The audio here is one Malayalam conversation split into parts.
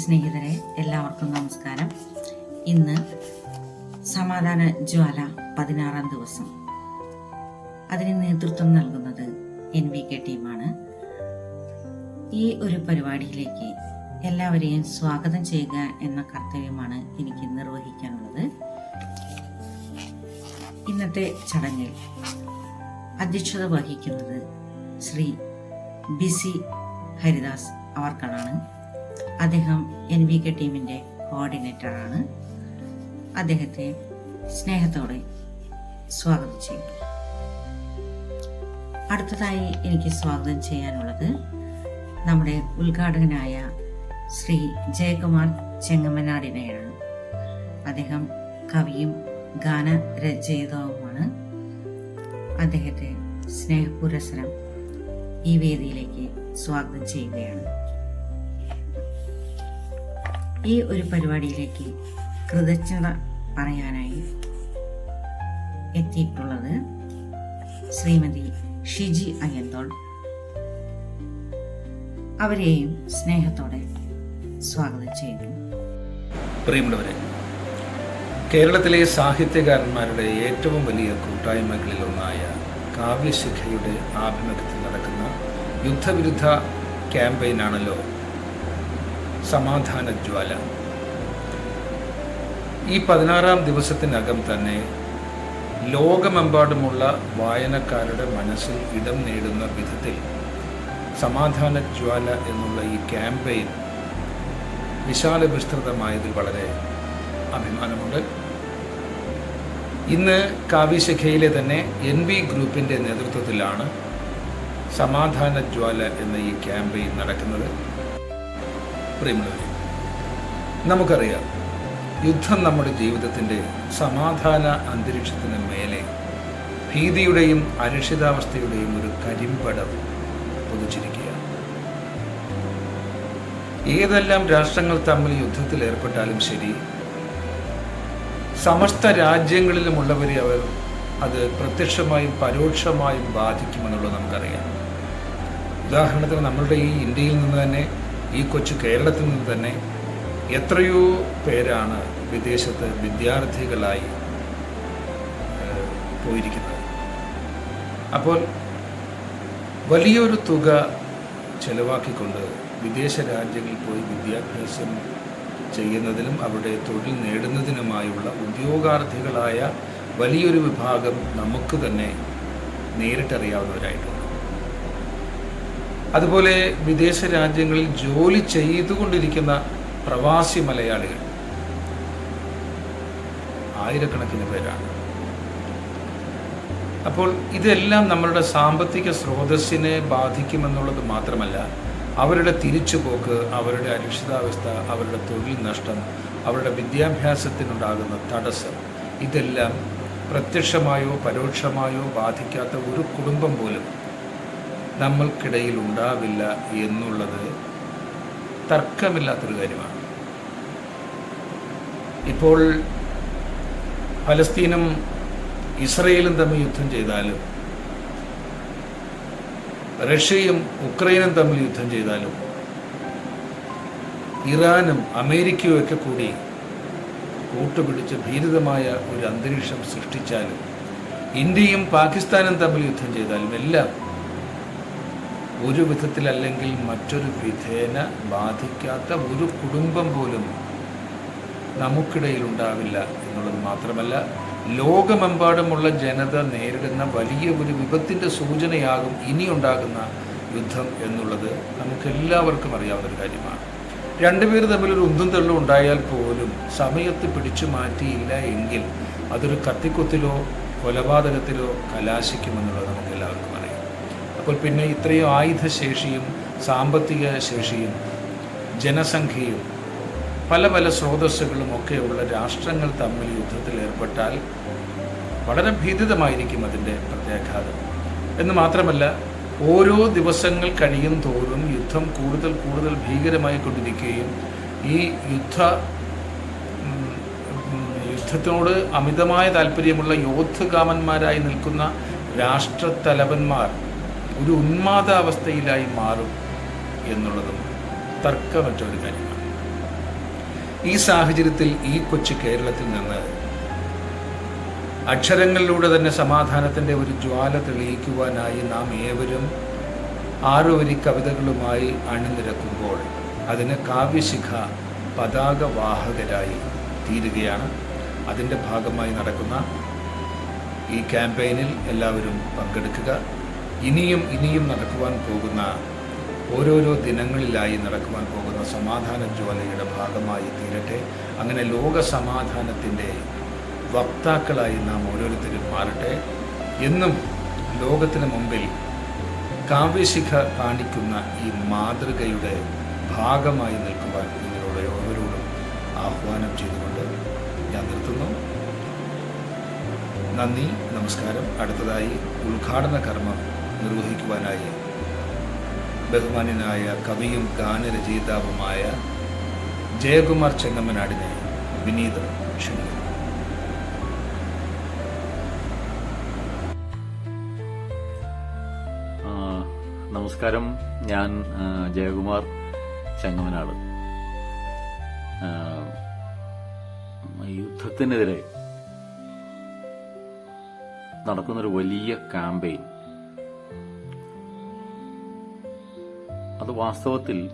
സ്നേഹിതരെ എല്ലാവർക്കും നമസ്കാരം. ഇന്ന് സമാധാന ജ്വാല പതിനാറാം ദിവസം. അതിന് നേതൃത്വം നൽകുന്നത് എൻ വി കെ ടീമാണ്. ഈ ഒരു പരിപാടിയിലേക്ക് എല്ലാവരെയും സ്വാഗതം ചെയ്യുക എന്ന കർത്തവ്യമാണ് എനിക്ക് നിർവഹിക്കാനുള്ളത്. ഇന്നത്തെ ചടങ്ങിൽ അധ്യക്ഷത വഹിക്കുന്നത് ശ്രീ ബിസി ഹരിദാസ് അവർക്കാണ്. അദ്ദേഹം എൻ വി കെ ടീമിന്റെ കോർഡിനേറ്ററാണ്. അദ്ദേഹത്തെ സ്നേഹത്തോടെ സ്വാഗതം ചെയ്യുന്നു അടുത്തതായി എനിക്ക് സ്വാഗതം ചെയ്യാനുള്ളത് നമ്മുടെ ഉദ്ഘാടകനായ ശ്രീ ജയകുമാർ ചെങ്ങമ്മനാടിനെയാണ്. അദ്ദേഹം കവിയും ഗാന രചയിതാവുമാണ് അദ്ദേഹത്തെ സ്നേഹപുരസരം ഈ വേദിയിലേക്ക് സ്വാഗതം ചെയ്യുകയാണ്. ഈ ഒരു പരിപാടിയിലേക്ക് കൃതജ്ഞത പറയാനായി എത്തിയിട്ടുള്ളത് ശ്രീമതി ഷിജി അയ്യന്തോൾ അവരെയും സ്നേഹത്തോടെ സ്വാഗതം ചെയ്യുന്നു. പ്രിയമുള്ളവരെ കേരളത്തിലെ സാഹിത്യകാരന്മാരുടെ ഏറ്റവും വലിയ കൂട്ടായ്മകളിൽ ഒന്നായ കാവ്യശിഖയുടെ ആഭിമുഖ്യത്തിൽ നടക്കുന്ന യുദ്ധവിരുദ്ധ ക്യാമ്പയിനാണല്ലോ സമാധാന ജ്വാല ഈ പതിനാറാം ദിവസത്തിനകം തന്നെ ലോകമെമ്പാടുമുള്ള വായനക്കാരുടെ മനസ്സിൽ ഇടം നേടുന്ന വിധത്തിൽ സമാധാന ജ്വാല എന്നുള്ള ഈ ക്യാമ്പയിൻ വിശാല വിസ്തൃതമായതിൽ വളരെ അഭിമാനമുണ്ട്. ഇന്ന് കാവ്യശിഖയിലെ തന്നെ എൻ വി ഗ്രൂപ്പിന്റെ നേതൃത്വത്തിലാണ് സമാധാന ജ്വാല എന്ന ഈ ക്യാമ്പയിൻ നടക്കുന്നത്. പ്രിയമുള്ളവരെ നമുക്കറിയാം യുദ്ധം നമ്മുടെ ജീവിതത്തിന്റെ സമാധാന അന്തരീക്ഷത്തിന് മേലെ ഭീതിയുടെയും അരക്ഷിതാവസ്ഥയുടെയും ഒരു കരിമ്പടം പൊതിച്ചിരിക്കുകയാണ്. ഏതെല്ലാം രാഷ്ട്രങ്ങൾ തമ്മിൽ യുദ്ധത്തിൽ ഏർപ്പെട്ടാലും ശരി സമസ്ത രാജ്യങ്ങളിലുമുള്ളവരെ അവർ അത് പ്രത്യക്ഷമായും പരോക്ഷമായും ബാധിക്കുമെന്നുള്ളത് നമുക്കറിയാം. ഉദാഹരണത്തിന് നമ്മളുടെ ഈ ഇന്ത്യയിൽ നിന്ന് തന്നെ ഈ കൊച്ചു കേരളത്തിൽ നിന്ന് തന്നെ എത്രയോ പേരാണ് വിദേശത്ത് വിദ്യാർത്ഥികളായി പോയിരിക്കുന്നത്. അപ്പോൾ വലിയൊരു തുക ചെലവാക്കിക്കൊണ്ട് വിദേശ രാജ്യങ്ങളിൽ പോയി വിദ്യാഭ്യാസം ചെയ്യുന്നതിനും അവിടെ തൊഴിൽ നേടുന്നതിനുമായുള്ള ഉദ്യോഗാർത്ഥികളായ വലിയൊരു വിഭാഗം നമുക്ക് തന്നെ നേരിട്ടറിയാവുന്നവരായിട്ടുണ്ട്. അതുപോലെ വിദേശ രാജ്യങ്ങളിൽ ജോലി ചെയ്തുകൊണ്ടിരിക്കുന്ന പ്രവാസി മലയാളികൾ. ആയിരക്കണക്കിന് പേരാണ്. അപ്പോൾ ഇതെല്ലാം നമ്മളുടെ സാമ്പത്തിക സ്രോതസ്സിനെ ബാധിക്കുമെന്നുള്ളത് മാത്രമല്ല അവരുടെ തിരിച്ചുപോക്ക് അവരുടെ അരക്ഷിതാവസ്ഥ അവരുടെ തൊഴിൽ നഷ്ടം അവരുടെ വിദ്യാഭ്യാസത്തിനുണ്ടാകുന്ന തടസ്സം ഇതെല്ലാം പ്രത്യക്ഷമായോ പരോക്ഷമായോ ബാധിക്കാത്ത ഒരു കുടുംബം പോലും നമ്മൾക്കിടയിൽ ഉണ്ടാവില്ല എന്നുള്ളത് തർക്കമില്ലാത്തൊരു കാര്യമാണ്. ഇപ്പോൾ ഫലസ്തീനും ഇസ്രയേലും തമ്മിൽ യുദ്ധം ചെയ്താലും റഷ്യയും ഉക്രൈനും തമ്മിൽ യുദ്ധം ചെയ്താലും ഇറാനും അമേരിക്കയും ഒക്കെ കൂടി കൂട്ടുപിടിച്ച് ഭീരുതമായ ഒരു അന്തരീക്ഷം സൃഷ്ടിച്ചാലും ഇന്ത്യയും പാകിസ്ഥാനും തമ്മിൽ യുദ്ധം ചെയ്താലും എല്ലാം ഒരു വിധത്തിലല്ലെങ്കിൽ മറ്റൊരു വിധേന ബാധിക്കാത്ത ഒരു കുടുംബം പോലും നമുക്കിടയിൽ ഉണ്ടാവില്ല എന്നുള്ളത് മാത്രമല്ല ലോകമെമ്പാടുമുള്ള ജനത നേരിടുന്ന വലിയ ഒരു വിപത്തിന്റെ സൂചനയാകും ഇനി ഉണ്ടാകുന്ന യുദ്ധം എന്നുള്ളത് നമുക്കെല്ലാവർക്കും അറിയാവുന്ന ഒരു കാര്യമാണ് രണ്ടുപേർ തമ്മിലൊരു ഉന്തും തള്ളും ഉണ്ടായാൽ പോലും സമയത്ത് പിടിച്ചു മാറ്റിയില്ല എങ്കിൽ അതൊരു കത്തിക്കുത്തിലോ കൊലപാതകത്തിലോ കലാശിക്കുമെന്നുള്ളത് നമുക്ക് എല്ലാവർക്കും അറിയാം അപ്പോൾ പിന്നെ ഇത്രയും ആയുധശേഷിയും സാമ്പത്തിക ശേഷിയും ജനസംഖ്യയും പല പല സ്രോതസ്സുകളും ഒക്കെയുള്ള രാഷ്ട്രങ്ങൾ തമ്മിൽ യുദ്ധത്തിൽ ഏർപ്പെട്ടാൽ വളരെ ഭീതിതമായിരിക്കും അതിന്റെ പ്രത്യാഘാതം. എന്ന് മാത്രമല്ല ഓരോ ദിവസങ്ങൾ കഴിയും തോറും യുദ്ധം കൂടുതൽ കൂടുതൽ ഭീകരമായി കൊണ്ടിരിക്കുകയും ഈ യുദ്ധ യുദ്ധത്തിനോട് അമിതമായ താല്പര്യമുള്ള യോദ്ധകാമന്മാരായി നിൽക്കുന്ന രാഷ്ട്രത്തലവന്മാർ ഒരു ഉന്മാദാവസ്ഥയിലായി മാറും എന്നുള്ളതും തർക്കമറ്റ ഒരു കാര്യമാണ്. ഈ സാഹചര്യത്തിൽ ഈ കൊച്ചു കേരളത്തിൽ നിന്ന് അക്ഷരങ്ങളിലൂടെ തന്നെ സമാധാനത്തിന്റെ ഒരു ജ്വാല തെളിയിക്കുവാനായി നാം ഏവരും ആറുവരി കവിതകളുമായി അണിനിരക്കുമ്പോൾ അതിന് കാവ്യശിഖ പതാകവാഹകരായി തീരുകയാണ്. അതിന്റെ ഭാഗമായി നടക്കുന്ന ഈ ക്യാമ്പയിനിൽ എല്ലാവരും പങ്കെടുക്കുക. ഇനിയും ഇനിയും നടക്കുവാൻ പോകുന്ന ഓരോരോ ദിനങ്ങളിലായി നടക്കുവാൻ പോകുന്ന സമാധാന ജ്വാലയുടെ ഭാഗമായി തീരട്ടെ. അങ്ങനെ ലോക സമാധാനത്തിന്റെ വക്താക്കളായി നാം ഓരോരുത്തരും മാറട്ടെ. എന്നും ലോകത്തിന് മുമ്പിൽ കാവ്യശിഖ കാണിക്കുന്ന ഈ മാതൃകയുടെ ഭാഗമായി നിൽക്കുവാൻ നിങ്ങളുടെ ഓരോരോടും ആഹ്വാനം ചെയ്തുകൊണ്ട് ഞാൻ നിർത്തുന്നു. നന്ദി നമസ്കാരം. അടുത്തതായി ഉദ്ഘാടന കർമ്മം നിർവഹിക്കുവാനായി ബഹുമാന്യനായ കവിയും ഗാനരചയിതാവുമായ ജയകുമാർ ചെങ്ങമ്മനാടിനെ വിനീതം ക്ഷണിക്കുന്നു. നമസ്കാരം. ഞാൻ ജയകുമാർ ചെങ്ങമനാട് യുദ്ധത്തിനെതിരെ നടക്കുന്നൊരു വലിയ ക്യാമ്പയിൻ അത് വാസ്തവത്തിൽ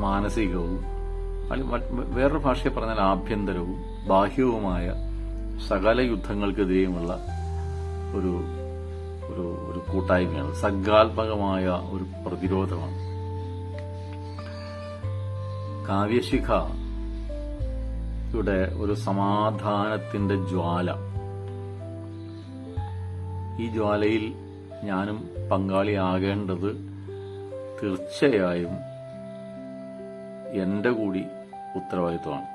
മാനസികവും വേറൊരു ഭാഷയിൽ പറഞ്ഞാൽ ആഭ്യന്തരവും ബാഹ്യവുമായ സകല യുദ്ധങ്ങൾക്കെതിരെയുമുള്ള ഒരു ഒരു ഒരു കൂട്ടായ്മയാണ്. സർഗാത്മകമായ ഒരു പ്രതിരോധമാണ്. കാവ്യശിഖ യുടെ ഒരു സമാധാനത്തിന്റെ ജ്വാല. ഈ ജ്വാലയിൽ ഞാനും പങ്കാളിയാകേണ്ടത് തീർച്ചയായും എന്റെ കൂടി ഉത്തരവാദിത്വമാണ്.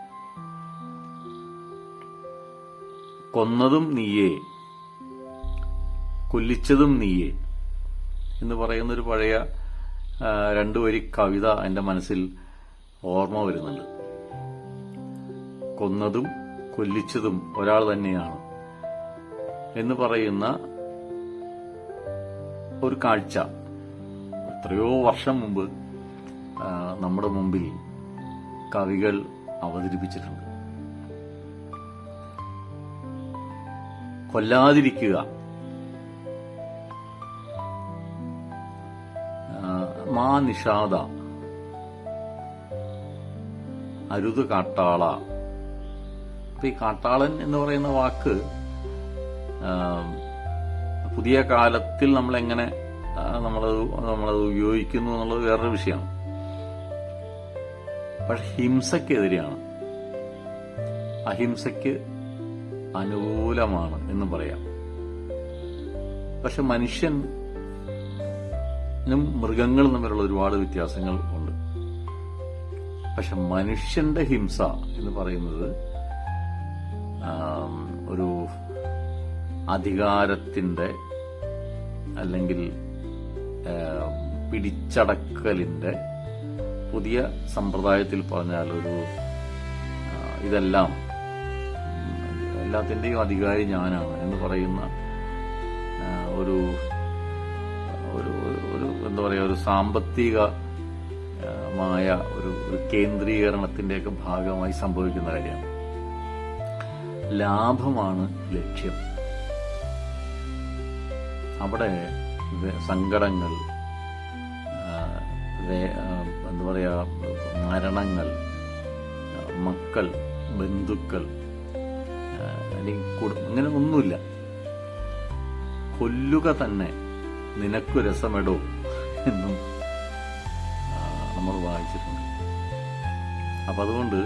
കൊന്നതും നീയേ കൊല്ലിച്ചതും നീയേ എന്ന് പറയുന്നൊരു പഴയ രണ്ടു വരി കവിത എന്റെ മനസ്സിൽ ഓർമ്മ വരുന്നുണ്ട്. കൊന്നതും കൊല്ലിച്ചതും ഒരാൾ തന്നെയാണ് എന്ന് പറയുന്ന ഒരു കാഴ്ച. എത്രയോ വർഷം മുമ്പ് നമ്മുടെ മുമ്പിൽ കവികൾ അവതരിപ്പിച്ചിട്ടുണ്ട്. കൊല്ലാതിരിക്കുക. മാ നിഷാദ അരുത് കാട്ടാള. ഇപ്പൊ ഈ കാട്ടാളൻ എന്ന് പറയുന്ന വാക്ക് പുതിയ കാലത്തിൽ നമ്മൾ എങ്ങനെ നമ്മളത് നമ്മളത് ഉപയോഗിക്കുന്നു എന്നുള്ളത് വേറൊരു വിഷയമാണ്. പക്ഷെ ഹിംസക്കെതിരെയാണ്. അഹിംസയ്ക്ക് അനുകൂലമാണ് എന്ന് പറയാം. പക്ഷെ മനുഷ്യനും മൃഗങ്ങളും തമ്മിലുള്ള ഒരുപാട് വ്യത്യാസങ്ങൾ ഉണ്ട്. പക്ഷെ മനുഷ്യന്റെ ഹിംസ എന്ന് പറയുന്നത് ഒരു അധികാരത്തിന്റെ അല്ലെങ്കിൽ പിടിച്ചടക്കലിന്റെ പുതിയ സമ്പ്രദായത്തിൽ പറഞ്ഞാൽ ഒരു ഇതെല്ലാം എല്ലാത്തിന്റെയും അധികാരി ഞാനാണ് എന്ന് പറയുന്ന ഒരു ഒരു ഒരു- എന്താ പറയുക ഒരു സാമ്പത്തികമായ ഒരു ഒരു കേന്ദ്രീകരണത്തിന്റെയൊക്കെ ഭാഗമായി സംഭവിക്കുന്ന കാര്യമാണ്. ലാഭമാണ് ലക്ഷ്യം. അവിടെ സങ്കടങ്ങൾ എന്താ പറയുക മരണങ്ങൾ മക്കൾ ബന്ധുക്കൾ അല്ലെങ്കിൽ അങ്ങനെ ഒന്നുമില്ല. കൊല്ലുക തന്നെ നിനക്കു രസമെടോ എന്നും നമ്മൾ വായിച്ചിട്ടുണ്ട്. അപ്പം അതുകൊണ്ട്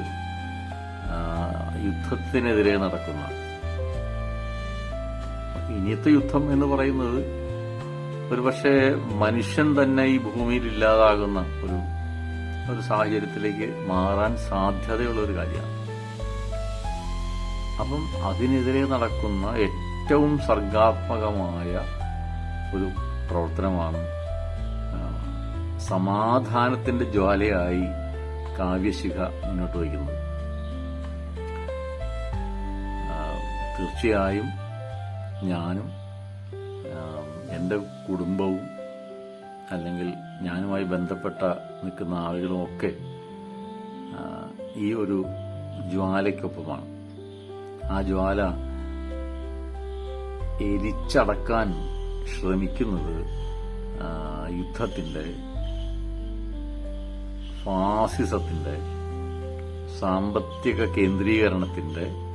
യുദ്ധത്തിനെതിരെ നടക്കുന്ന ഇനിയത്തെ യുദ്ധം എന്ന് പറയുന്നത് ഒരുപക്ഷെ മനുഷ്യൻ തന്നെ ഈ ഭൂമിയിൽ ഇല്ലാതാകുന്ന ഒരു ഒരു സാഹചര്യത്തിലേക്ക് മാറാൻ സാധ്യതയുള്ള ഒരു കാര്യമാണ്. അപ്പം അതിനെതിരെ നടക്കുന്ന ഏറ്റവും സർഗാത്മകമായ ഒരു പ്രവർത്തനമാണ് സമാധാനത്തിന്റെ ജ്വാലയായി കാവ്യശിഖ മുന്നോട്ട് വയ്ക്കുന്നത്. തീർച്ചയായും ഞാനും എന്റെ കുടുംബവും അല്ലെങ്കിൽ ഞാനുമായി ബന്ധപ്പെട്ട നിൽക്കുന്ന ആളുകളും ഒക്കെ ഈ ഒരു ജ്വാലയ്ക്കൊപ്പമാണ്. ആ ജ്വാല എരിച്ചടക്കാൻ ശ്രമിക്കുന്നത് യുദ്ധത്തിന്റെ ഫാസിസത്തിന്റെ സാമ്പത്തിക കേന്ദ്രീകരണത്തിന്റെ ആ,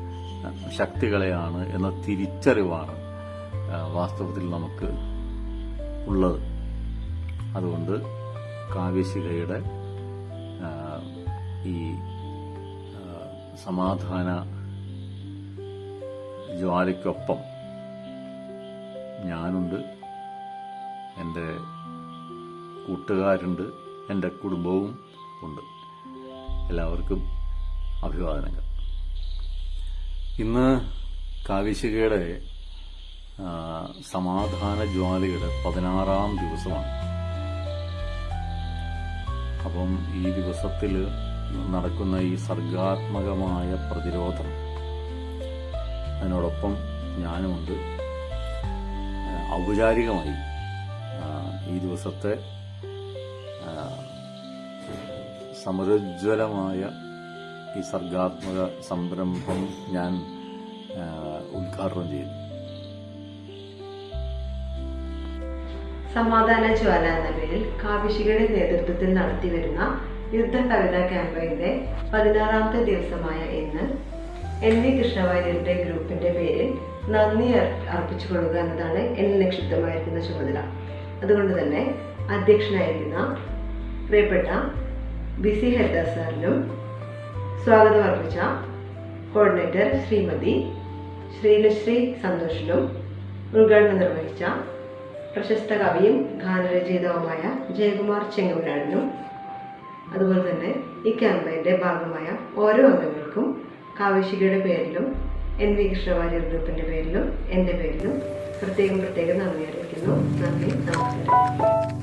ശക്തികളെയാണ് എന്ന തിരിച്ചറിവാണ് വാസ്തവത്തിൽ നമുക്ക് ഉള്ളത്. അതുകൊണ്ട് കാവ്യശിലയുടെ ആ, ഈ സമാധാന ജ്വാലയ്ക്കൊപ്പം ഞാനുണ്ട് എന്റെ കൂട്ടുകാരുണ്ട് എന്റെ കുടുംബവും ഉണ്ട്. എല്ലാവർക്കും അഭിവാദനങ്ങൾ. ഇന്ന് കാവ്യശികയുടെ ആ, സമാധാന ജ്വാലയുടെ പതിനാറാം ദിവസമാണ്. അപ്പം ഈ ദിവസത്തിൽ നടക്കുന്ന ഈ സർഗാത്മകമായ പ്രതിരോധം അതിനോടൊപ്പം ഞാനുമുണ്ട്. ഔപചാരികമായി ഈ ദിവസത്തെ സമരോജ്വലമായ ഈ സർഗാത്മക സംരംഭം ഞാൻ ഉദ്ഘാടനം ചെയ്തു. സമാധാന ജ്വാല എന്ന പേരിൽ കാവിശികയുടെ നേതൃത്വത്തിൽ നടത്തിവരുന്ന യുദ്ധ കവിതാ ക്യാമ്പയിന്റെ പതിനാറാമത്തെ ദിവസമായ ഇന്ന് എൻ വി കൃഷ്ണവാര്യരുടെ ഗ്രൂപ്പിന്റെ പേരിൽ നന്ദി അർപ്പിച്ചു അർപ്പിച്ചുകൊള്ളുക എന്നതാണ് എന്നിൽ നിക്ഷിപ്തമായിരിക്കുന്ന ചുമതല. അതുകൊണ്ട് തന്നെ അധ്യക്ഷനായിരിക്കുന്ന പ്രിയപ്പെട്ട ബിസി ഹരിദാസ് സാറിനും സ്വാഗതം അർപ്പിച്ച കോർഡിനേറ്റർ ശ്രീമതി ശ്രീലശ്രീ സന്തോഷിലും ഉദ്ഘാടനം നിർവഹിച്ച പ്രശസ്ത കവിയും ഗാനരചയിതാവുമായ ജയകുമാർ ചെങ്ങുരാടിനും അതുപോലെ തന്നെ ഈ ക്യാമ്പയിന്റെ ഭാഗമായ ഓരോ അംഗങ്ങൾക്കും കാവശ്യകയുടെ പേരിലും എൻ വി കൃഷ്ണവാര്യർ ഗ്രൂപ്പിന്റെ പേരിലും എന്റെ പേരിലും പ്രത്യേകം പ്രത്യേകം നന്ദി അറിയിക്കുന്നു. നന്ദി നമസ്കാരം.